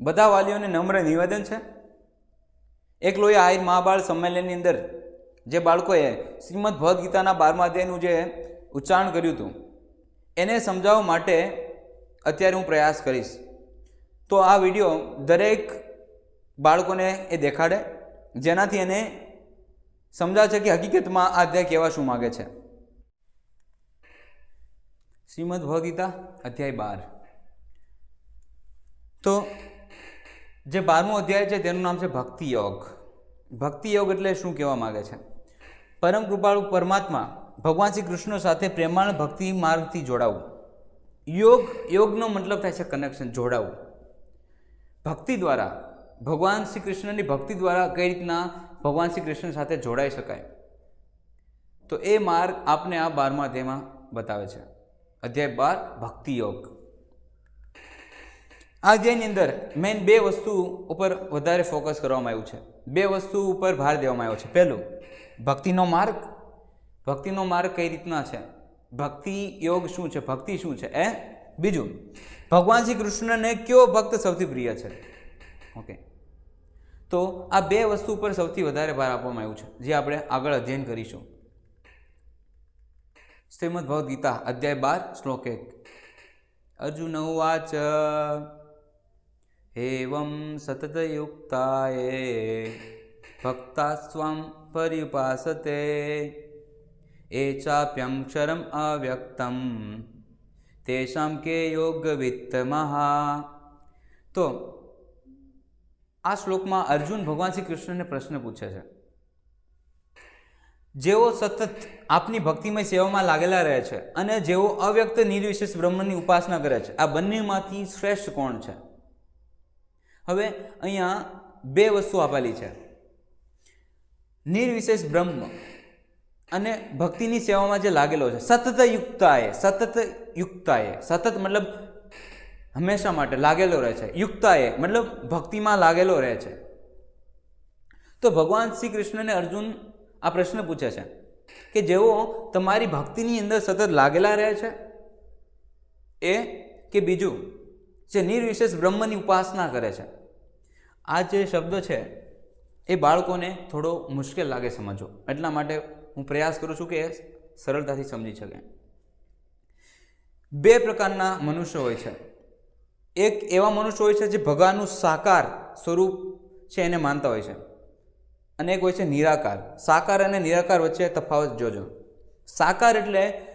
બધા વાલીઓને નમ્ર નિવેદન છે? એકલોએ આહિર મહાબાળ સંમેલનની અંદર જે બાળકોએ શ્રીમદ ભગવદ્ ગીતાના બારમા અધ્યાયનું જે ઉચ્ચારણ કર્યું હતું, એને સમજાવવા માટે અત્યારે હું પ્રયાસ કરીશ. તો આ વીડિયો દરેક બાળકોને એ દેખાડે, જેનાથી એને સમજાશે કે હકીકતમાં આ અધ્યાય કહેવા શું માગે છે. શ્રીમદ ભગવદ્ ગીતા અધ્યાય બાર. તો જે બારમો અધ્યાય છે તેનું નામ છે ભક્તિ યોગ. ભક્તિ યોગ એટલે શું કહેવા માગે છે? પરમ કૃપાળુ પરમાત્મા ભગવાન શ્રી કૃષ્ણ સાથે પ્રેમાળ ભક્તિ માર્ગથી જોડાવું. યોગ, યોગનો મતલબ થાય છે કનેક્શન જોડાવું. ભક્તિ દ્વારા, ભગવાન શ્રી કૃષ્ણની ભક્તિ દ્વારા કઈ રીતના ભગવાન શ્રી કૃષ્ણ સાથે જોડાઈ શકાય? તો એ માર્ગ આપને આ બારમા અધ્યાયમાં બતાવે છે. અધ્યાય બાર, ભક્તિ યોગ. આ અધ્યાયની અંદર મેઇન બે વસ્તુ ઉપર વધારે ફોકસ કરવામાં આવ્યું છે. બે વસ્તુ ઉપર ભાર દેવામાં આવ્યો છે. પહેલું, ભક્તિનો માર્ગ. ભક્તિનો માર્ગ કઈ રીતના છે? ભક્તિ યોગ શું છે? ભક્તિ શું છે? એ બીજું, ભગવાન શ્રી કૃષ્ણને કયો ભક્ત સૌથી પ્રિય છે? ઓકે. તો આ બે વસ્તુ ઉપર સૌથી વધારે ભાર આપવામાં આવ્યું છે. જે આપણે આગળ અધ્યયન કરીશું. શ્રીમદ ભગવદ્ ગીતા, અધ્યાય બાર, શ્લોક એક. અર્જુન ઉવાચ એવં સતતયુક્તાય ભક્તાસ્વામ સ્વં પર્યુપાસતે એ ચાપ્યક્ષરમ અવ્યક્તમ તેષામ કે યોગવિત્તમહા તો આ શ્લોકમાં અર્જુન ભગવાન શ્રી કૃષ્ણને પ્રશ્ન પૂછે છે। જેઓ સતત આપની ભક્તિમય સેવામાં લાગેલા રહે છે અને જેઓ અવ્યક્ત, નિર્વિશેષ બ્રહ્મની ઉપાસના કરે છે, આ બંનેમાંથી શ્રેષ્ઠ કોણ છે? હવે અહીંયા બે વસ્તુ આપેલી છે. નિર્વિશેષ બ્રહ્મ અને ભક્તિની સેવામાં જે લાગેલો છે સતત યુક્તાએ સતત યુક્તાએ સતત મતલબ હંમેશા માટે લાગેલો રહે છે. યુક્તાએ મતલબ ભક્તિમાં લાગેલો રહે છે. તો ભગવાન શ્રી કૃષ્ણને અર્જુન આ પ્રશ્ન પૂછે છે કે જેઓ તમારી ભક્તિની અંદર સતત લાગેલા રહે છે? એ કે બીજું? જે નિર્વિશેષ બ્રહ્મની ઉપાસના કરે છે. આ જે શબ્દ છે, એ બાળકોને થોડો મુશ્કેલ લાગે સમજવો. એટલા માટે હું પ્રયાસ કરું છું કે સરળતાથી સમજી શકે. બે પ્રકારના મનુષ્ય હોય છે. એક એવા મનુષ્ય હોય છે જે ભગવાનનું સાકાર સ્વરૂપ છે એને માનતા હોય છે. અને એક હોય છે નિરાકાર. સાકાર અને નિરાકાર વચ્ચે તફાવત જોજો. સાકાર એટલે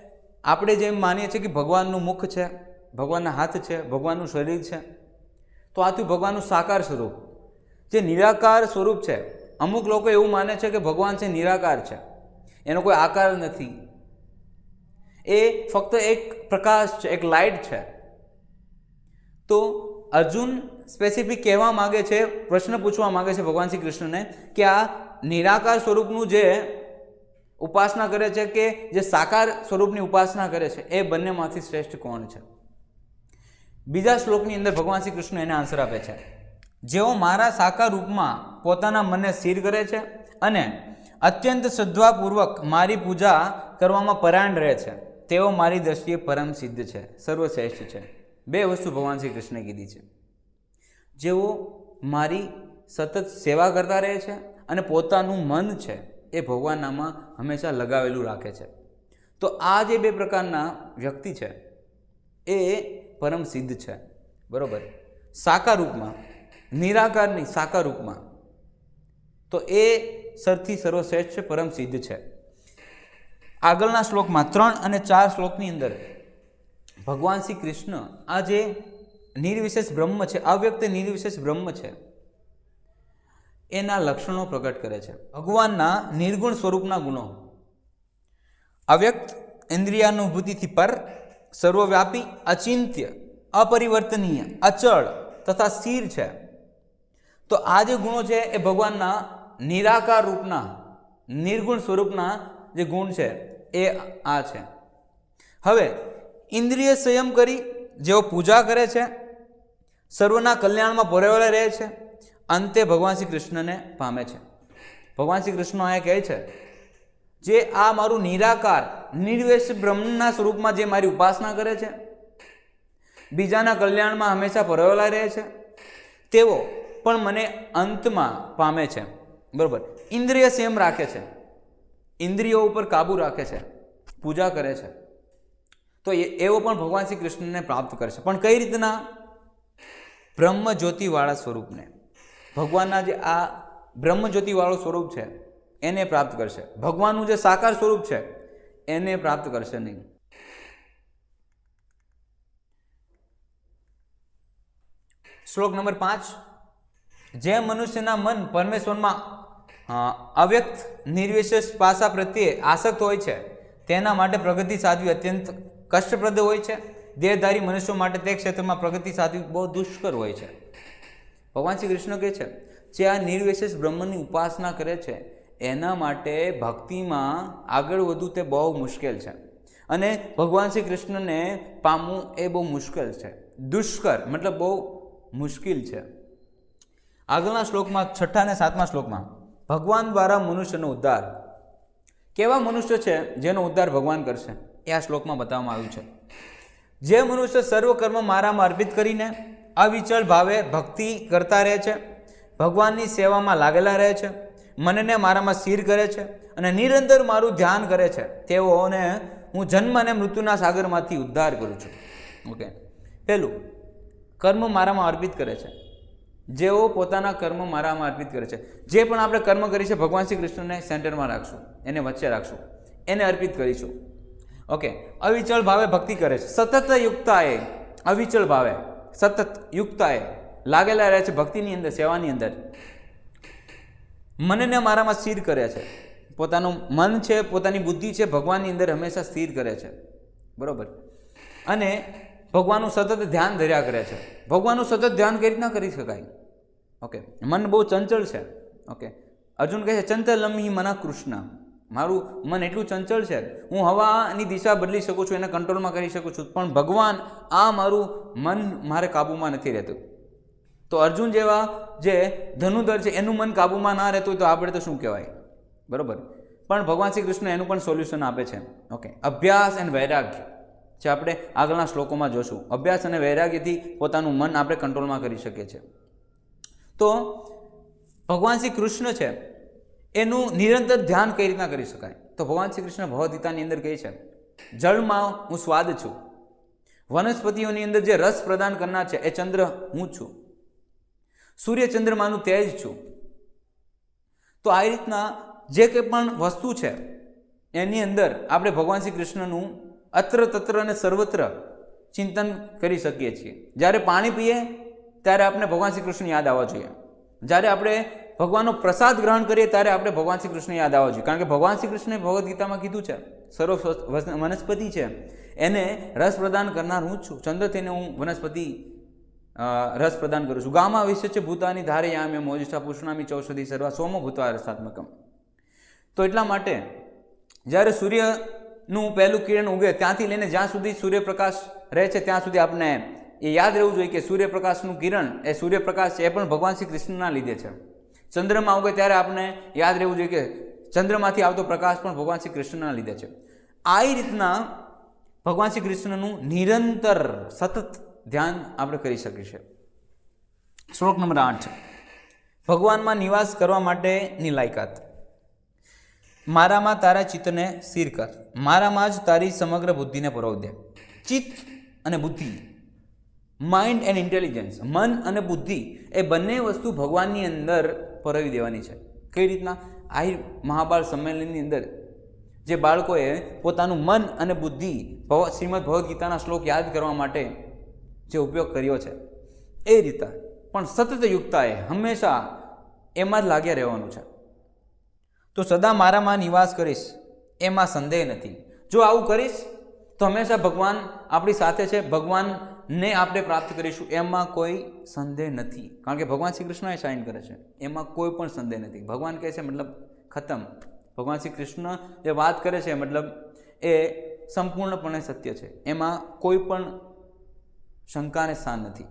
આપણે જેમ માનીએ છીએ કે ભગવાનનું મુખ છે ભગવાનના હાથ છે, ભગવાનનું શરીર છે. તો આ થયું ભગવાનનું સાકાર સ્વરૂપ. જે નિરાકાર સ્વરૂપ છે, અમુક લોકો એવું માને છે કે ભગવાન છે નિરાકાર છે. એનો કોઈ આકાર નથી. એ ફક્ત એક પ્રકાશ છે, એક લાઇટ છે. તો અર્જુન સ્પેસિફિક કહેવા માગે છે, પ્રશ્ન પૂછવા માગે છે ભગવાન શ્રી કૃષ્ણને કે આ નિરાકાર સ્વરૂપનું જે ઉપાસના કરે છે કે જે સાકાર સ્વરૂપની ઉપાસના કરે છે, એ બંનેમાંથી શ્રેષ્ઠ કોણ છે? બીજા શ્લોકની અંદર ભગવાન શ્રી કૃષ્ણ એને આન્સર આપે છે. જેઓ મારા સાકાર રૂપમાં પોતાના મનને સ્થિર કરે છે અને અત્યંત શ્રદ્ધાપૂર્વક મારી પૂજા કરવામાં પરાયણ રહે છે, તેઓ મારી દ્રષ્ટિએ પરમ સિદ્ધ છે, સર્વશ્રેષ્ઠ છે. બે વસ્તુ ભગવાન શ્રી કૃષ્ણે કીધી છે. જેઓ મારી સતત સેવા કરતા રહે છે અને પોતાનું મન છે એ ભગવાનનામાં હંમેશા લગાવેલું રાખે છે. તો આ જે બે પ્રકારના વ્યક્તિ છે, એ પરમ સિદ્ધ છે. બરાબર? સાકાર રૂપમાં, નિરાકારની સાકાર રૂપમાં. તો એ સરથી સર્વશ્રેષ્ઠ છે, પરમ સિદ્ધ છે. આગળના શ્લોકમાં ત્રણ અને ચાર શ્લોકની અંદર ભગવાન શ્રી કૃષ્ણ આ જે નિર્વિશેષ બ્રહ્મ છે અવ્યક્ત નિર્વિશેષ બ્રહ્મ છે, એના લક્ષણો પ્રગટ કરે છે. ભગવાનના નિર્ગુણ સ્વરૂપના ગુણો. અવ્યક્ત ઇન્દ્રિયાનુભૂતિથી પર સર્વવ્યાપી, અચિંત્ય, અપરિવર્તનીય, અચળ તથા સ્થિર છે. તો આ જે ગુણો છે એ ભગવાનના નિરાકાર રૂપના, નિર્ગુણ સ્વરૂપના જે ગુણ છે એ આ છે. હવે ઇન્દ્રિય સંયમ કરી જેઓ પૂજા કરે છે, સર્વના કલ્યાણમાં પરેવાળા રહે છે, અંતે ભગવાન શ્રી કૃષ્ણને પામે છે. ભગવાન શ્રી કૃષ્ણ અહીંયા કહે છે જે આ મારું નિરાકાર, નિર્વેશ બ્રહ્મના સ્વરૂપમાં જે મારી ઉપાસના કરે છે, બીજાના કલ્યાણમાં હંમેશા પરોવેલા રહે છે, તેઓ પણ મને અંતમાં પામે છે. બરાબર. ઇન્દ્રિય સેમ રાખે છે. ઇન્દ્રિયો ઉપર કાબુ રાખે છે. પૂજા કરે છે. તો એવો પણ ભગવાન શ્રી કૃષ્ણને પ્રાપ્ત કરશે પણ કઈ રીતના? બ્રહ્મ જ્યોતિવાળા સ્વરૂપને. ભગવાનના જે આ બ્રહ્મ જ્યોતિવાળું સ્વરૂપ છે એને પ્રાપ્ત કરશે. ભગવાનનું જે સાકાર સ્વરૂપ છે, એને પ્રાપ્ત કરશે નહીં. શ્લોક નંબર પાંચ. જે મનુષ્યના મન પરમેશ્વરમાં અવ્યક્ત, નિર્વિશેષ પાસા પ્રત્યે આસક્ત હોય છે, તેના માટે પ્રગતિ સાધવી અત્યંત કષ્ટપ્રદ હોય છે. દેહધારી મનુષ્યો માટે તે ક્ષેત્રમાં પ્રગતિ સાધવી બહુ દુષ્કર હોય છે. ભગવાન શ્રી કૃષ્ણ કહે છે, જે આ નિર્વિશેષ બ્રહ્મની ઉપાસના કરે છે એના માટે ભક્તિમાં આગળ વધવું તે બહુ મુશ્કેલ છે. અને ભગવાન શ્રી કૃષ્ણને પામવું એ બહુ મુશ્કેલ છે. દુષ્કર મતલબ બહુ મુશ્કેલ છે. આગળના શ્લોકમાં છઠ્ઠા અને સાતમા શ્લોકમાં ભગવાન દ્વારા મનુષ્યનો ઉદ્ધાર. કેવા મનુષ્ય છે જેનો ઉદ્ધાર ભગવાન કરશે? એ આ શ્લોકમાં બતાવવામાં આવ્યું છે. જે મનુષ્ય સર્વ કર્મ મારામાં અર્પિત કરીને અવિચળ ભાવે ભક્તિ કરતા રહે છે, ભગવાનની સેવામાં લાગેલા રહે છે મનને મારામાં સ્થિર કરે છે અને નિરંતર મારું ધ્યાન કરે છે. તેઓને હું જન્મ અને મૃત્યુના સાગરમાંથી ઉદ્ધાર કરું છું. ઓકે. પહેલું, કર્મ મારામાં અર્પિત કરે છે. જેઓ પોતાના કર્મ મારામાં અર્પિત કરે છે. જે પણ આપણે કર્મ કરી છે, ભગવાન શ્રી કૃષ્ણને સેન્ટરમાં રાખશું, એને વચ્ચે રાખશું, એને અર્પિત કરીશું. ઓકે. અવિચળ ભાવે ભક્તિ કરે છે. સતત યુક્તાએ, અવિચળ ભાવે, સતત યુક્તાએ લાગેલા રહે છે ભક્તિની અંદર, સેવાની અંદર. મનને મારામાં સ્થિર કરે છે. પોતાનું મન છે, પોતાની બુદ્ધિ છે, ભગવાનની અંદર હંમેશા સ્થિર કરે છે. બરાબર? અને ભગવાનનું સતત ધ્યાન ધર્યા કરે છે. ભગવાનનું સતત ધ્યાન કઈ રીતના કરી શકાય? ઓકે. મન બહુ ચંચળ છે. ઓકે. અર્જુન કહે છે ચંચલમ મના કૃષ્ણ. મારું મન એટલું ચંચળ છે, હું હવાની દિશા બદલી શકું છું, એને કંટ્રોલમાં કરી શકું છું, પણ ભગવાન આ મારું મન મારે કાબૂમાં નથી રહેતું. તો અર્જુન જેવા જે ધનુધર છે, એનું મન કાબૂમાં ના રહેતું હોય તો આપણે તો શું કહેવાય? બરાબર? પણ ભગવાન શ્રી કૃષ્ણ એનું પણ સોલ્યુશન આપે છે. ઓકે અભ્યાસ એન્ડ વૈરાગ્ય, જે આપણે આગળના શ્લોકોમાં જોશું. અભ્યાસ અને વૈરાગ્યથી પોતાનું મન આપણે કંટ્રોલમાં કરી શકીએ છીએ. તો ભગવાન શ્રી કૃષ્ણ છે, એનું નિરંતર ધ્યાન કઈ રીતના કરી શકાય? તો ભગવાન શ્રી કૃષ્ણ ભગવદ્ગીતાની અંદર કહે છે, જળમાં હું સ્વાદ છું. વનસ્પતિઓની અંદર જે રસ પ્રદાન કરનાર છે, એ ચંદ્ર હું છું. સૂર્ય ચંદ્રમાનું તેજ છું. તો આ રીતના જે કંઈ પણ વસ્તુ છે, એની અંદર આપણે ભગવાન શ્રી કૃષ્ણનું અત્ર તત્ર અને સર્વત્ર ચિંતન કરી શકીએ છીએ. જ્યારે પાણી પીએ, ત્યારે આપણે ભગવાન શ્રી કૃષ્ણ યાદ આવવા જોઈએ. જ્યારે આપણે ભગવાનનો પ્રસાદ ગ્રહણ કરીએ, ત્યારે આપણે ભગવાન શ્રી કૃષ્ણ યાદ આવવા જોઈએ. કારણ કે ભગવાન શ્રી કૃષ્ણે ભગવદ્ ગીતામાં કીધું છે, સર્વ વનસ્પતિ છે. એને રસ પ્રદાન કરનાર હું જ છું. ચંદ્ર થઈને હું વનસ્પતિ રસ પ્રદાન કરું છું. ગામા વિશે છે ભૂતાની ધારે યામ્ય મોજિષ્ઠા પુષ્ણામી ચૌષધિ સર્વા સોમ ભૂતા રસાત્મકમ. તો એટલા માટે જ્યારે સૂર્યનું પહેલું કિરણ ઉગે ત્યાંથી લઈને જ્યાં સુધી સૂર્યપ્રકાશ રહે છે, ત્યાં સુધી આપણે એ યાદ રહેવું જોઈએ કે સૂર્યપ્રકાશનું કિરણ એ સૂર્યપ્રકાશ એ પણ ભગવાન શ્રી કૃષ્ણના લીધે છે. ચંદ્રમાં ઉગે ત્યારે આપણે યાદ રહેવું જોઈએ કે ચંદ્રમાંથી આવતો પ્રકાશ પણ ભગવાન શ્રી કૃષ્ણના લીધે છે. આ રીતના ભગવાન શ્રી કૃષ્ણનું નિરંતર સતત ધ્યાન આપણે કરી શકીએ છીએ શ્લોક નંબર આઠ. ભગવાનમાં નિવાસ કરવા માટેની લાયકાત. મારામાં તારા ચિત્તને સ્થિર કર. મારામાં જ તારી સમગ્ર બુદ્ધિને પરોવ દે ચિત્ત અને બુદ્ધિ માઇન્ડ એન્ડ ઇન્ટેલિજન્સ મન અને બુદ્ધિ એ બંને વસ્તુ ભગવાનની અંદર પરોવી દેવાની છે. કઈ રીતના? આ મહાભારત સંમેલનની અંદર જે બાળકોએ પોતાનું મન અને બુદ્ધિ શ્રીમદ ભગવદ્ ગીતાના શ્લોક યાદ કરવા માટે જે ઉપયોગ કર્યો છે, એ રીતે. પણ સતત યુક્તાએ હંમેશા એમાં જ લાગ્યા રહેવાનું છે. તો સદા મારામાં નિવાસ કરીશ, એમાં સંદેહ નથી. જો આવું કરીશ, તો હંમેશા ભગવાન આપણી સાથે છે. ભગવાનને આપણે પ્રાપ્ત કરીશું. એમાં કોઈ સંદેહ નથી. કારણ કે ભગવાન શ્રી કૃષ્ણએ સાઇન કરે છે. એમાં કોઈ પણ સંદેહ નથી. ભગવાન કહે છે, મતલબ ખતમ. ભગવાન શ્રી કૃષ્ણ જે વાત કરે છે, મતલબ એ સંપૂર્ણપણે સત્ય છે. એમાં કોઈ પણ શંકાને સ્થાન નથી.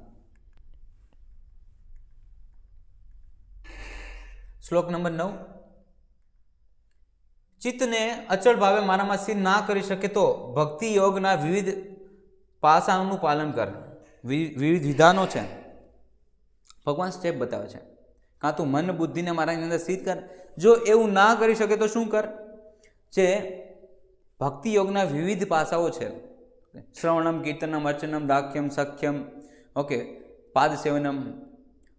શ્લોક નંબર નવ. ચિત્તને અચળ ભાવે મારામાં સ્થિર ના કરી શકે તો ભક્તિ યોગના વિવિધ પાસાઓનું પાલન કર. વિવિધ વિધાનો છે. ભગવાન સ્ટેપ બતાવે છે. કાં તું મન બુદ્ધિને મારાની અંદર સ્થિત કર. જો એવું ના કરી શકે તો શું કર? જે ભક્તિ યોગના વિવિધ પાસાઓ છે. શ્રવણમ, કીર્તનમ, અર્ચનમ, દાખ્યમ, સખ્યમ. ઓકે પાદ સેવનમ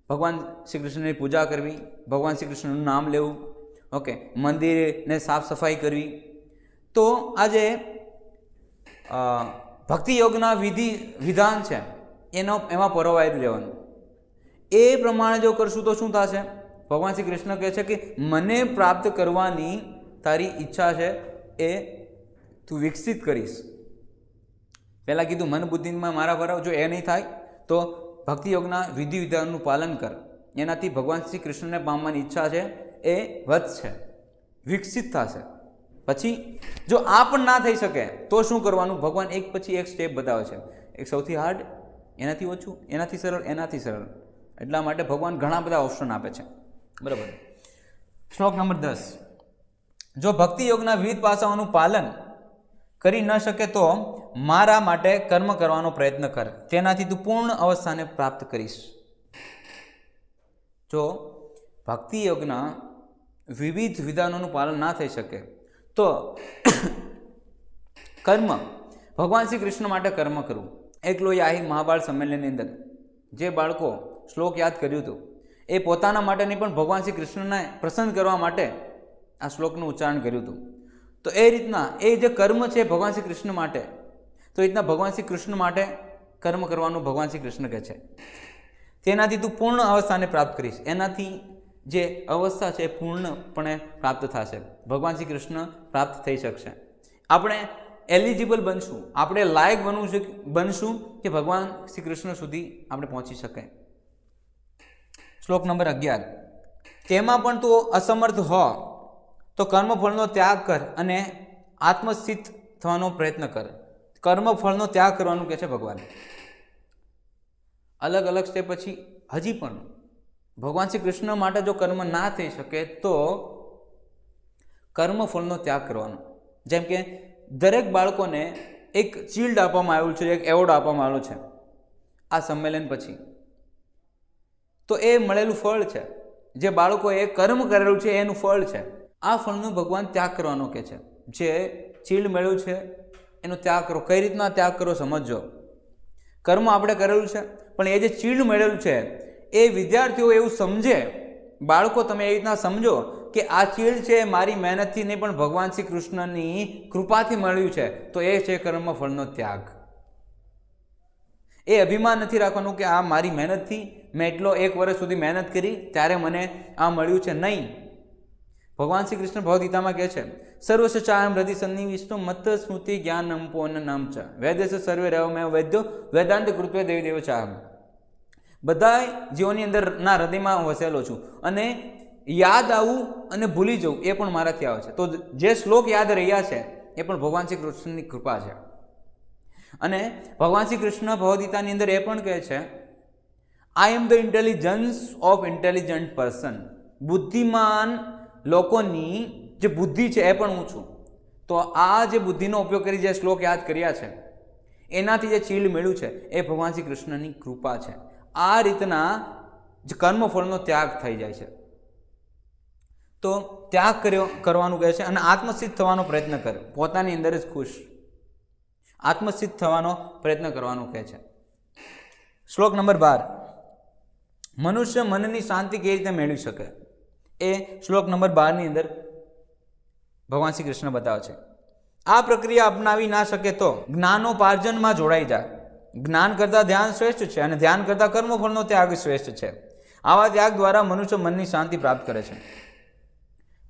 ભગવાન શ્રી કૃષ્ણની પૂજા કરવી. ભગવાન શ્રી કૃષ્ણનું નામ લેવું. ઓકે મંદિરને સાફ સફાઈ કરવી. તો આજે ભક્તિ યોગના વિધિ, વિધાન છે. એનો, એમાં પરોવાયેલું રહેવાનું એ પ્રમાણે જો કરશું તો શું થશે? ભગવાન શ્રી કૃષ્ણ કહે છે કે, મને પ્રાપ્ત કરવાની તારી ઈચ્છા છે. એ તું વિકસિત કરીશ. પહેલાં કીધું મન બુદ્ધિમાં મારા ભરાવ જો એ નહીં થાય, તો ભક્તિ યોગના વિધિ વિધાનનું પાલન કર. એનાથી ભગવાન શ્રી કૃષ્ણને પામવાની ઈચ્છા છે, એ વધશે વિકસિત થશે. પછી, જો આ પણ ના થઈ શકે, તો શું કરવાનું? ભગવાન એક પછી એક સ્ટેપ બતાવે છે. એક સૌથી હાર્ડ એનાથી ઓછું, એનાથી સરળ એનાથી સરળ. એટલા માટે ભગવાન ઘણા બધા ઓપ્શન આપે છે. બરાબર. શ્લોક નંબર દસ. જો ભક્તિ યોગના વિવિધ પાસાઓનું પાલન કરી ન શકે તો મારા માટે કર્મ કરવાનો પ્રયત્ન કર. તેનાથી તું પૂર્ણ અવસ્થાને પ્રાપ્ત કરીશ. જો ભક્તિ યોગના વિવિધ વિધાનોનું પાલન ના થઈ શકે, તો કર્મ, ભગવાન શ્રી કૃષ્ણ માટે કર્મ કરવું એકલો આહી મહાબાળ સંમેલનની અંદર, જે બાળકો શ્લોક યાદ કર્યું હતું, એ પોતાના માટે નહીં પણ ભગવાન શ્રી કૃષ્ણને પ્રસન્ન કરવા માટે આ શ્લોકનું ઉચ્ચારણ કર્યું હતું. તો એ રીતના, એ જે કર્મ છે ભગવાન શ્રી કૃષ્ણ માટે, તો એ રીતના ભગવાન શ્રી કૃષ્ણ માટે કર્મ કરવાનું ભગવાન શ્રી કૃષ્ણ કહે છે. તેનાથી તું પૂર્ણ અવસ્થાને પ્રાપ્ત કરીશ. એનાથી જે અવસ્થા છે એ પૂર્ણપણે પ્રાપ્ત થશે. ભગવાન શ્રી કૃષ્ણ પ્રાપ્ત થઈ શકશે. આપણે એલિજિબલ બનશું. આપણે લાયક બનવું છે, બનશું કે ભગવાન શ્રી કૃષ્ણ સુધી આપણે પહોંચી શકે શ્લોક નંબર અગિયાર. તેમાં પણ તું અસમર્થ હો તો કર્મફળનો ત્યાગ કર અને આત્મસ્થિત થવાનો પ્રયત્ન કર. કર્મફળનો ત્યાગ કરવાનું કહે છે ભગવાન. અલગ અલગ સ્ટેપ પછી હજી પણ ભગવાન શ્રી કૃષ્ણ માટે જો કર્મ ના થઈ શકે તો કર્મફળનો ત્યાગ કરવાનો. જેમ કે દરેક બાળકોને એક ચીલ્ડ આપવામાં આવ્યું છે, એક એવોર્ડ આપવામાં આવ્યો છે આ સંમેલન પછી. તો એ મળેલું ફળ છે. જે બાળકોએ કર્મ કરેલું છે, એનું ફળ છે. આ ફળનું ભગવાન ત્યાગ કરવાનો કહે છે. જે ચીલ મળ્યું છે, એનો ત્યાગ કરો. કઈ રીતના ત્યાગ કરો સમજજો. કર્મ આપણે કરેલું છે, પણ એ જે ચીડ મળેલું છે, એ વિદ્યાર્થીઓ એવું સમજે. બાળકો, તમે એ રીતના સમજો કે આ ચીડ છે, એ મારી મહેનતથી નહીં, પણ ભગવાન શ્રી કૃષ્ણની કૃપાથી મળ્યું છે, તો એ છે કર્મ ફળનો ત્યાગ. એ અભિમાન નથી રાખવાનું કે આ મારી મહેનતથી મેં એટલો એક વર્ષ સુધી મહેનત કરી, ત્યારે મને આ મળ્યું છે નહીં. ભગવાન શ્રી કૃષ્ણ ભગવદગીતામાં કહે છે, સર્વસ્વ ચાયમ હૃદય સન્નિવિષ્ણુ મત સ્મૃતિ જ્ઞાન નમપોન નામ ચ. વેદસ સર્વે રવમેવ વૈદ્યો વેદાંત કૃત્વે દેવી દેવ ચાહમ. બધા જીવોની અંદર ના હૃદયમાં વસેલો છું અને યાદ આવું અને ભૂલી જવું એ પણ મારાથી આવે છે. તો જે શ્લોક યાદ રહ્યા છે એ પણ ભગવાન શ્રી કૃષ્ણની કૃપા છે. અને ભગવાન શ્રી કૃષ્ણ ભગવદગીતાની અંદર એ પણ કહે છે I am the intelligence of intelligent person બુદ્ધિમાન લોકોની જે બુદ્ધિ છે એ પણ હું છું. તો આ જે બુદ્ધિનો ઉપયોગ કરી જે શ્લોક યાદ કર્યા છે, એનાથી જે ચીલ મેળ્યું છે, એ ભગવાન શ્રી કૃષ્ણની કૃપા છે. આ રીતના જે કર્મફળનો ત્યાગ થઈ જાય છે. તો ત્યાગ કર્યો, કરવાનું કહે છે અને આત્મસિદ્ધ થવાનો પ્રયત્ન કરે. પોતાની અંદર જ ખુશ. આત્મસિદ્ધ થવાનો પ્રયત્ન કરવાનું કહે છે. શ્લોક નંબર બાર. મનુષ્ય મનની શાંતિ કેવી રીતે મેળવી શકે? એ શ્લોક નંબર બારની અંદર ભગવાન શ્રી કૃષ્ણ બતાવે છે. આ પ્રક્રિયા અપનાવી ના શકે તો જ્ઞાનોપાર્જનમાં જોડાઈ જાય જ્ઞાન કરતાં ધ્યાન શ્રેષ્ઠ છે અને ધ્યાન કરતાં કર્મફળનો ત્યાગ શ્રેષ્ઠ છે. આવા ત્યાગ દ્વારા મનુષ્ય મનની શાંતિ પ્રાપ્ત કરે છે.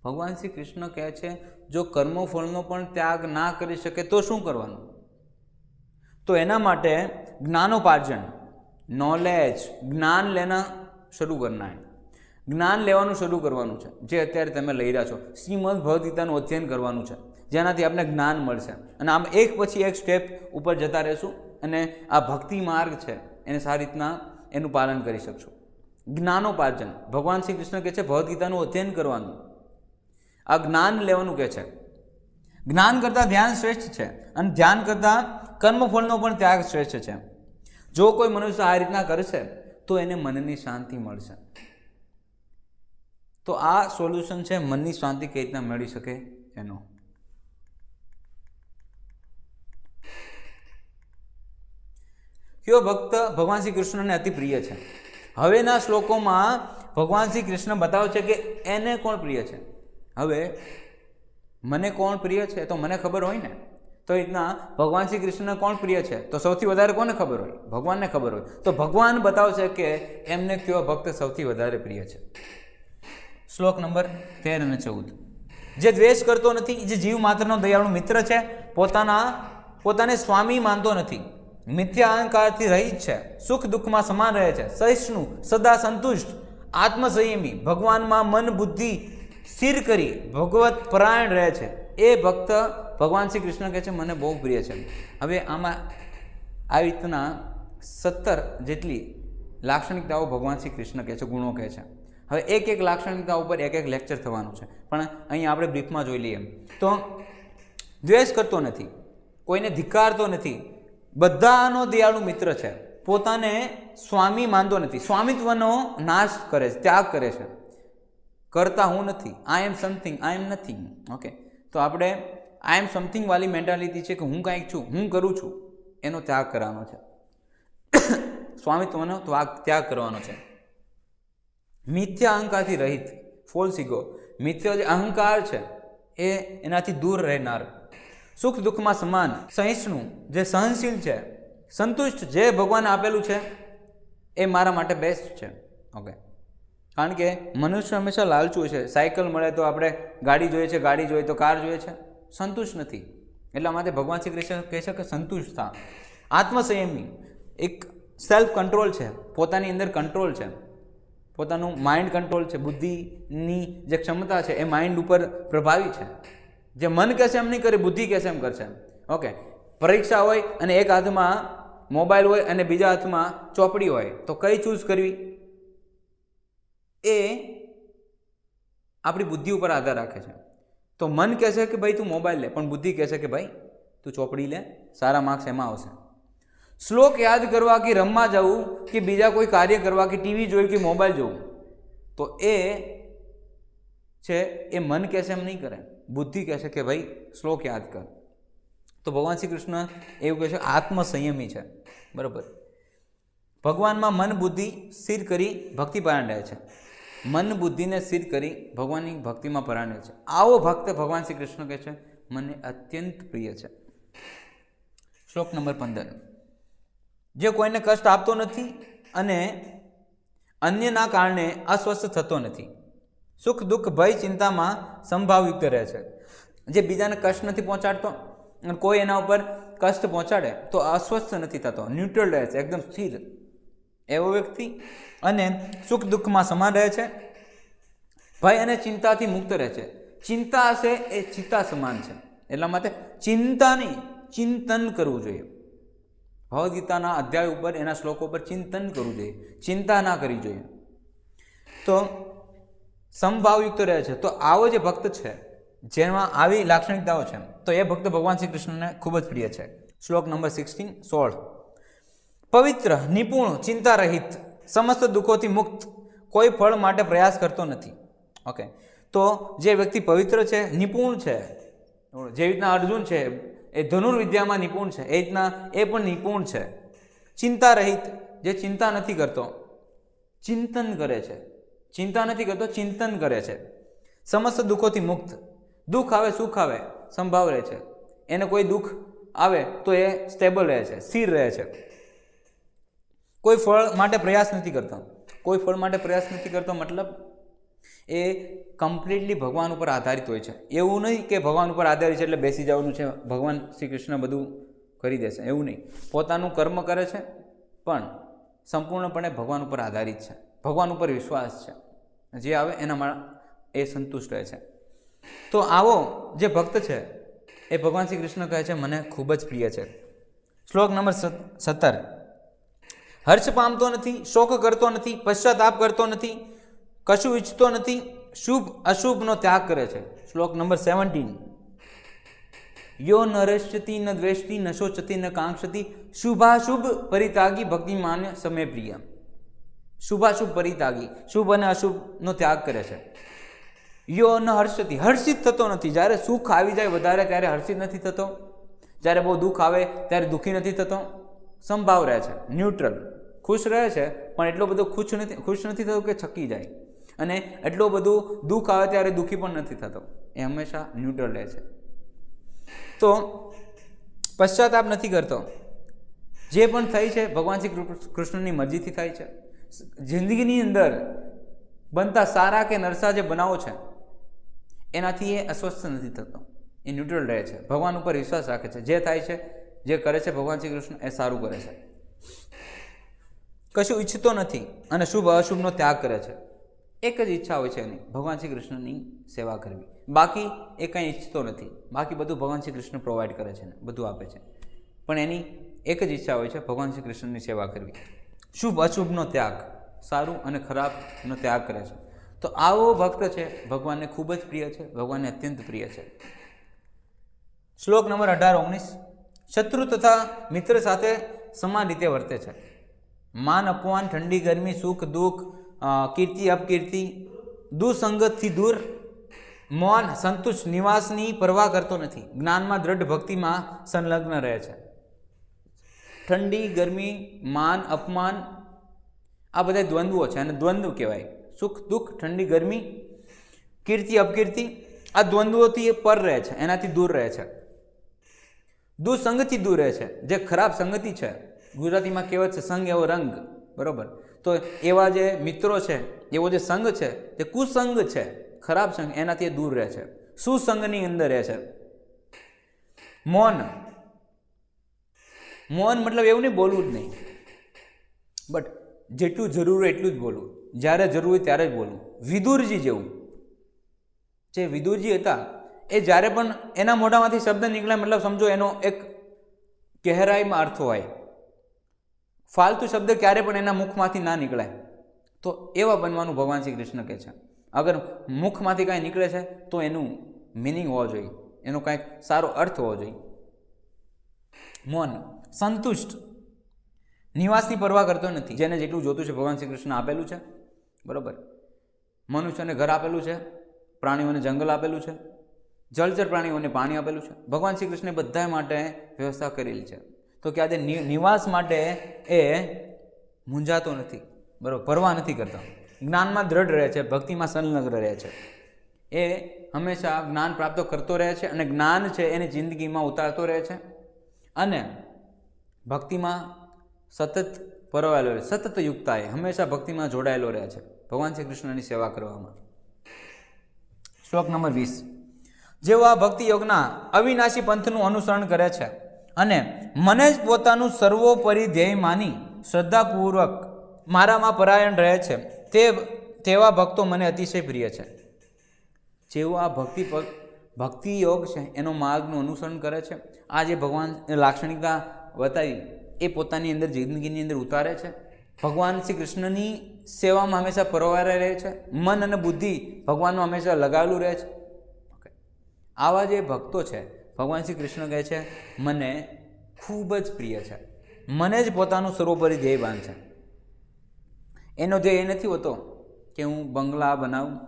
ભગવાન શ્રી કૃષ્ણ કહે છે, જો કર્મફળનો પણ ત્યાગ ના કરી શકે તો શું કરવાનું? તો એના માટે જ્ઞાનોપાર્જન નોલેજ જ્ઞાન લેના શરૂ કરના है જ્ઞાન લેવાનું શરૂ કરવાનું છે. જે અત્યારે તમે લઈ રહ્યા છો. શ્રીમદ ભગવદ્ગીતાનું અધ્યયન કરવાનું છે. જેનાથી આપણે જ્ઞાન મળશે. અને આમ એક પછી એક સ્ટેપ ઉપર જતા રહેશું અને આ ભક્તિ માર્ગ છે, એને સારી રીતના એનું પાલન કરી શકશો. જ્ઞાનોપાર્જન. ભગવાન શ્રી કૃષ્ણ કહે છે, ભગવદ્ગીતાનું અધ્યયન કરવાનું. આ જ્ઞાન લેવાનું કહે છે. જ્ઞાન કરતાં ધ્યાન શ્રેષ્ઠ છે અને ધ્યાન કરતાં કર્મફળનો પણ ત્યાગ શ્રેષ્ઠ છે. જો કોઈ મનુષ્ય આ રીતના કરશે, તો એને મનની શાંતિ મળશે. તો આ સોલ્યુશન છે મનની શાંતિ કઈ રીતના મેળવી શકે એનો? કયો ભક્ત ભગવાન શ્રી કૃષ્ણને અતિ પ્રિય છે? હવેના શ્લોકોમાં ભગવાન શ્રી કૃષ્ણ બતાવે છે કે એને કોણ પ્રિય છે? હવે મને કોણ પ્રિય છે તો મને ખબર હોય ને? તો રીતના ભગવાન શ્રી કૃષ્ણને કોણ પ્રિય છે? તો સૌથી વધારે કોને ખબર હોય? ભગવાનને ખબર હોય. તો ભગવાન બતાવશે કે એમને કયો ભક્ત સૌથી વધારે પ્રિય છે? શ્લોક નંબર તેર અને ચૌદ. જે દ્વેષ કરતો નથી, જે જીવ માત્રનો દયાળુ મિત્ર છે, પોતાના, પોતાને સ્વામી માનતો નથી. મિથ્યા અહંકારથી રહિત છે, સુખ દુઃખમાં સમાન રહે છે. સહિષ્ણુ, સદા સંતુષ્ટ, આત્મસંયમી, ભગવાનમાં મન બુદ્ધિ સ્થિર કરી ભગવત પરાયણ રહે છે. એ ભક્ત ભગવાન શ્રી કૃષ્ણ કહે છે, મને બહુ પ્રિય છે. હવે આમાં આવી રીતના સત્તર જેટલી લાક્ષણિકતાઓ ભગવાન શ્રી કૃષ્ણ કહે છે, ગુણો કહે છે. હવે એક એક લાક્ષણિકતા ઉપર એક એક લેક્ચર થવાનું છે. પણ અહીં આપણે બ્રીફમાં જોઈ લઈએ તો દ્વેષ કરતો નથી, કોઈને ધિક્કારતો નથી, બધાનો દયાળુ મિત્ર છે. પોતાને સ્વામી માનતો નથી, સ્વામિત્વનો નાશ કરે છે, ત્યાગ કરે છે. કરતા હું નથી I am something I am nothing okay તો આપણે આઈ એમ સમથિંગ વાલી મેન્ટાલિટી છે કે હું કાંઈક છું, હું કરું છું, એનો ત્યાગ કરવાનો છે. સ્વામિત્વનો ત્યાગ ત્યાગ કરવાનો છે. મિથ્યા અહંકારથી રહિત. ફોલ્સ ઇગો મિથ્ય જે અહંકાર છે, એ એનાથી દૂર રહેનાર. સુખ દુઃખમાં સમાન, સહિષ્ણુ જે સહનશીલ છે, સંતુષ્ટ જે ભગવાને આપેલું છે, એ મારા માટે બેસ્ટ છે. ઓકે કારણ કે મનુષ્ય હંમેશા લાલચું છે. સાયકલ મળે તો આપણે ગાડી જોઈએ છે, ગાડી જોઈએ તો કાર જોઈએ છે. સંતુષ્ટ નથી. એટલા માટે ભગવાન શ્રી કૃષ્ણ કહે છે કે સંતુષ્ટ થા આત્મસંયમી. એક સેલ્ફ કંટ્રોલ છે. પોતાની અંદર કંટ્રોલ છે. પોતાનું માઇન્ડ કંટ્રોલ છે, બુદ્ધિની જે ક્ષમતા છે, એ માઇન્ડ ઉપર પ્રભાવી છે. જે મન કહેશે એમ નહીં કરે, બુદ્ધિ કહેશે એમ કરશે. ઓકે પરીક્ષા હોય અને એક હાથમાં મોબાઈલ હોય અને બીજા હાથમાં ચોપડી હોય, તો કઈ ચૂઝ કરવી? એ આપણી બુદ્ધિ ઉપર આધાર રાખે છે. તો મન કહેશે કે ભાઈ તું મોબાઈલ લે, પણ બુદ્ધિ કહેશે કે ભાઈ તું ચોપડી લે, સારા માર્ક્સ એમાં આવશે. શ્લોક યાદ કરવા કે રમવા જવું કે બીજા કોઈ કાર્ય કરવા કે ટીવી જોઈ કે મોબાઈલ જોવું તો એ છે, એ મન કહેશે એમ નહીં કરે. બુદ્ધિ કહેશે કે ભાઈ, શ્લોક યાદ કર. તો ભગવાન શ્રી કૃષ્ણ એવું કહે છે, આત્મસંયમી છે. બરાબર. ભગવાનમાં મન બુદ્ધિ સ્થિર કરી ભક્તિ પરાયણ રહે છે. મન બુદ્ધિને સ્થિર કરી ભગવાનની ભક્તિમાં પરાયણ રહે છે. આવો ભક્ત ભગવાન શ્રી કૃષ્ણ કહે છે, મને અત્યંત પ્રિય છે. શ્લોક નંબર પંદર. જે કોઈને કષ્ટ આપતો નથી અને અન્યના કારણે અસ્વસ્થ થતો નથી. સુખ, દુઃખ, ભય ચિંતામાં સંભાવયુક્ત રહે છે. જે બીજાને કષ્ટ નથી પહોંચાડતો અને કોઈ એના ઉપર કષ્ટ પહોંચાડે તો અસ્વસ્થ નથી થતો ન્યુટ્રલ રહે છે, એકદમ સ્થિર એવો વ્યક્તિ અને સુખ, દુઃખમાં સમાન રહે છે. ભય અને ચિંતાથી મુક્ત રહે છે. ચિંતા હશે એ ચિત્તા સમાન છે. એટલા માટે ચિંતા નહીં ચિંતન કરવું જોઈએ. ભગવદ્ ગીતાના અધ્યાય ઉપર એના શ્લોકો પર ચિંતન કરવું જોઈએ. ચિંતા ના કરવી જોઈએ. તો સમભાવયુક્ત રહે છે. તો આવો જે ભક્ત છે, જેમાં આવી લાક્ષણિકતાઓ છે, તો એ ભક્ત ભગવાન શ્રી કૃષ્ણને ખૂબ જ પ્રિય છે. શ્લોક નંબર સિક્સટીન, સોળ. પવિત્ર, નિપુણ ચિંતા રહિત સમસ્ત દુઃખોથી મુક્ત કોઈ ફળ માટે પ્રયાસ કરતો નથી. ઓકે. તો જે વ્યક્તિ પવિત્ર છે, નિપુણ છે, જે રીતના અર્જુન છે એ ધનુર્વિદ્યામાં નિપુણ છે. એ રીતના એ પણ નિપુણ છે. ચિંતા રહિત, જે ચિંતા નથી કરતો, ચિંતન કરે છે. ચિંતા નથી કરતો, ચિંતન કરે છે. સમસ્ત દુઃખોથી મુક્ત. દુઃખ આવે, સુખ આવે, સંભાવ રહે છે. એને કોઈ દુઃખ આવે તો એ સ્ટેબલ રહે છે, સ્થિર રહે છે. કોઈ ફળ માટે પ્રયાસ નથી કરતો. કોઈ ફળ માટે પ્રયાસ નથી કરતો, મતલબ એ કમ્પ્લીટલી ભગવાન ઉપર આધારિત હોય છે. એવું નહીં કે ભગવાન ઉપર આધારિત છે એટલે બેસી જવાનું છે. ભગવાન શ્રી કૃષ્ણ બધું કરી દેશે. એવું નહીં. પોતાનું કર્મ કરે છે, પણ સંપૂર્ણપણે ભગવાન ઉપર આધારિત છે. ભગવાન ઉપર વિશ્વાસ છે. જે આવે એનામાં એ સંતુષ્ટ રહે છે. તો આવો જે ભક્ત છે, એ ભગવાન શ્રી કૃષ્ણ કહે છે, મને ખૂબ જ પ્રિય છે. શ્લોક નંબર સત્તર. હર્ષ પામતો નથી, શોક કરતો નથી, પશ્ચાતાપ કરતો નથી, કશું ઈચ્છતો નથી શુભ અશુભનો ત્યાગ કરે છે. શ્લોક નંબર સેવન્ટીન યો ન રશ્યતી ન દ્વેષતી ન શોચતી, ન કાંક્ષતી, શુભાશુભ પરિતાગી ભક્તિમાન સમય પ્રિય. શુભાશુભ પરિત્યાગી, શુભ અને અશુભનો ત્યાગ કરે છે. યો ન હર્ષતી, હર્ષિત થતો નથી. જ્યારે સુખ આવી જાય વધારે, ત્યારે હર્ષિત નથી થતો. જ્યારે બહુ દુઃખ આવે, ત્યારે દુઃખી નથી થતો. સંભાવ રહે છે. ન્યુટ્રલ. ખુશ રહે છે, પણ એટલો બધો ખુશ નથી ખુશ નથી થતો કે છકી જાય. અને એટલું બધું દુઃખ આવે ત્યારે દુઃખી પણ નથી થતો. એ હંમેશા ન્યુટ્રલ રહે છે. તો પશ્ચાતાપ નથી કરતો. જે પણ થઈ છે, ભગવાન શ્રી કૃષ્ણની મરજીથી થાય છે. જિંદગીની અંદર બનતા સારા કે નરસા જે બનાવો છે, એનાથી એ અસ્વસ્થ નથી થતો. એ ન્યુટ્રલ રહે છે. ભગવાન ઉપર વિશ્વાસ રાખે છે. જે થાય છે, જે કરે છે ભગવાન શ્રી કૃષ્ણ, એ સારું કરે છે. કશું ઈચ્છતો નથી અને શુભ અશુભનો ત્યાગ કરે છે. એક જ ઈચ્છા હોય છે એની. ભગવાન શ્રી કૃષ્ણની સેવા કરવી. બાકી એ કંઈ ઈચ્છતો નથી. બાકી બધું ભગવાન શ્રી કૃષ્ણ પ્રોવાઈડ કરે છે બધું આપે છે. પણ એની એક જ ઈચ્છા હોય છે ભગવાન શ્રી કૃષ્ણની સેવા કરવી. શુભ અશુભનો ત્યાગ. સારું અને ખરાબનો ત્યાગ કરે છે. તો આવો ભક્ત છે, ભગવાનને ખૂબ જ પ્રિય છે, ભગવાનને અત્યંત પ્રિય છે. શ્લોક નંબર અઢાર, ઓગણીસ. શત્રુ તથા મિત્ર સાથે સમાન રીતે વર્તે છે. માન અપમાન, ઠંડી ગરમી, સુખ દુઃખ કીર્તિ અપકીર્તિ, દુસંગતથી દૂર, મૌન, સંતુષ્ટ, નિવાસની પરવા કરતો નથી. જ્ઞાનમાં દ્રઢ ભક્તિમાં સંલગ્ન રહે છે. ઠંડી, ગરમી, માન, અપમાન, આ બધા દ્વંદ્વો છે અને દ્વંદ્વ કહેવાય. સુખ, દુઃખ, ઠંડી, ગરમી, કીર્તિ, અપકીર્તિ, આ દ્વંદ્વોથી એ પર રહે છે, એનાથી દૂર રહે છે. દુસંગથી દૂર રહે છે. જે ખરાબ સંગતિ છે, ગુજરાતીમાં કહેવત છે, સંગ એવો રંગ. બરોબર? તો એવા જે મિત્રો છે, એવો જે સંઘ છે, તે કુસંગ છે, ખરાબ સંઘ, એનાથી દૂર રહે છે. સુસંગની અંદર રહે છે? મૌન. મૌન મતલબ એવું નહીં, બોલવું જ નહીં. બટ જેટલું જરૂર હોય એટલું જ બોલવું. જ્યારે જરૂર હોય ત્યારે જ બોલવું. વિદુરજી જેવું. જે વિદુરજી હતા, એ જ્યારે પણ એના મોઢામાંથી શબ્દ નીકળે, મતલબ સમજો એનો એક ગહેરાઈમાં અર્થ હોય. ફાલતુ શબ્દ ક્યારે પણ એના મુખમાંથી ના નીકળે. તો એવા બનવાનું ભગવાન શ્રી કૃષ્ણ કહે છે. અગર મુખમાંથી કાંઈ નીકળે છે, તો એનું મિનિંગ હોવો જોઈએ. એનો કાંઈક સારો અર્થ હોવો જોઈએ. મૌન સંતુષ્ટ. નિવાસની પરવા કરતો નથી. જેને જેટલું જોતું છે ભગવાન શ્રી કૃષ્ણ આપેલું છે. બરાબર? મનુષ્યને ઘર આપેલું છે, પ્રાણીઓને જંગલ આપેલું છે, જળચર પ્રાણીઓને પાણી આપેલું છે. ભગવાન શ્રી કૃષ્ણે બધા માટે વ્યવસ્થા કરેલી છે. તો કે આજે નિવાસ માટે એ મૂંઝાતો નથી. બરાબર ભરવા નથી કરતો. જ્ઞાનમાં દ્રઢ રહે છે, ભક્તિમાં સંલગ્ન રહે છે. એ હંમેશા જ્ઞાન પ્રાપ્ત કરતો રહે છે અને જ્ઞાન છે એની જિંદગીમાં ઉતારતો રહે છે. અને ભક્તિમાં સતત પરોવાયેલો રહે, સતત યુક્તાએ હંમેશા ભક્તિમાં જોડાયેલો રહે છે. ભગવાન શ્રી કૃષ્ણની સેવા કરવામાં. શ્લોક નંબર વીસ. જેઓ આ ભક્તિ યોગના અવિનાશી પંથનું અનુસરણ કરે છે અને મને જ પોતાનું સર્વોપરી ધ્યેય માની શ્રદ્ધાપૂર્વક મારામાં પરાયણ રહે છે. તે તેવા ભક્તો મને અતિશય પ્રિય છે. જેઓ આ ભક્તિ ભક્તિ યોગ છે, એનો માર્ગનું અનુસરણ કરે છે. આ જે ભગવાન લાક્ષણિકતા બતાવી, એ પોતાની અંદર જિંદગીની અંદર ઉતારે છે. ભગવાન શ્રી કૃષ્ણની સેવામાં હંમેશા પરવારે રહે છે. મન અને બુદ્ધિ ભગવાનનું હંમેશા લગાવેલું રહે છે. આવા જે ભક્તો છે ભગવાન શ્રી કૃષ્ણ કહે છે, મને ખૂબ જ પ્રિય છે. મને જ પોતાનું સર્વોપરી ધ્યેય બાંધ છે એનો ધ્યેય એ નથી હોતો કે હું બંગલા બનાવું,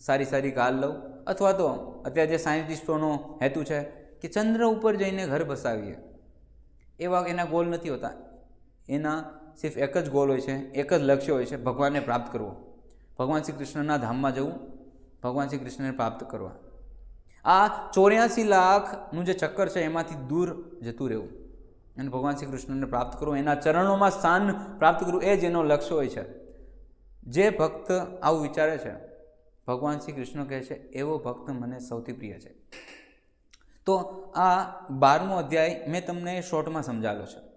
સારી સારી કાર લઉં, અથવા તો અત્યારે જે સાયન્ટિસ્ટોનો હેતુ છે કે ચંદ્ર ઉપર જઈને ઘર બસાવીએ. એવા એના ગોલ નથી હોતા. એના સિર્ફ એક જ ગોલ હોય છે, એક જ લક્ષ્ય હોય છે, ભગવાનને પ્રાપ્ત કરવો. ભગવાન શ્રી કૃષ્ણના ધામમાં જવું, ભગવાન શ્રી કૃષ્ણને પ્રાપ્ત કરવા. આ ચોર્યાસી લાખનું જે ચક્કર છે, એમાંથી દૂર જતું રહેવું. અને ભગવાન શ્રી કૃષ્ણને પ્રાપ્ત કરવું. એના ચરણોમાં સ્થાન પ્રાપ્ત કરવું એ જ એનો લક્ષ્ય હોય છે. જે ભક્ત આવું વિચારે છે, ભગવાન શ્રી કૃષ્ણ કહે છે, એવો ભક્ત મને સૌથી પ્રિય છે. તો આ બારમો અધ્યાય મેં તમને શોર્ટમાં સમજાવ્યો છે.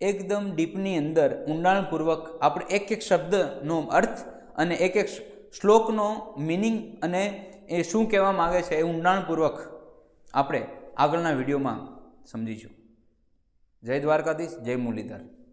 એકદમ ડીપની અંદર ઊંડાણપૂર્વક આપણે એક એક શબ્દનો અર્થ અને એક એક શ્લોકનો મિનિંગ અને એ શું કહેવા માગે છે એ ઊંડાણપૂર્વક આપણે આગળના વિડીયોમાં સમજીશું. જય દ્વારકાધીશ, જય મુરલીધર.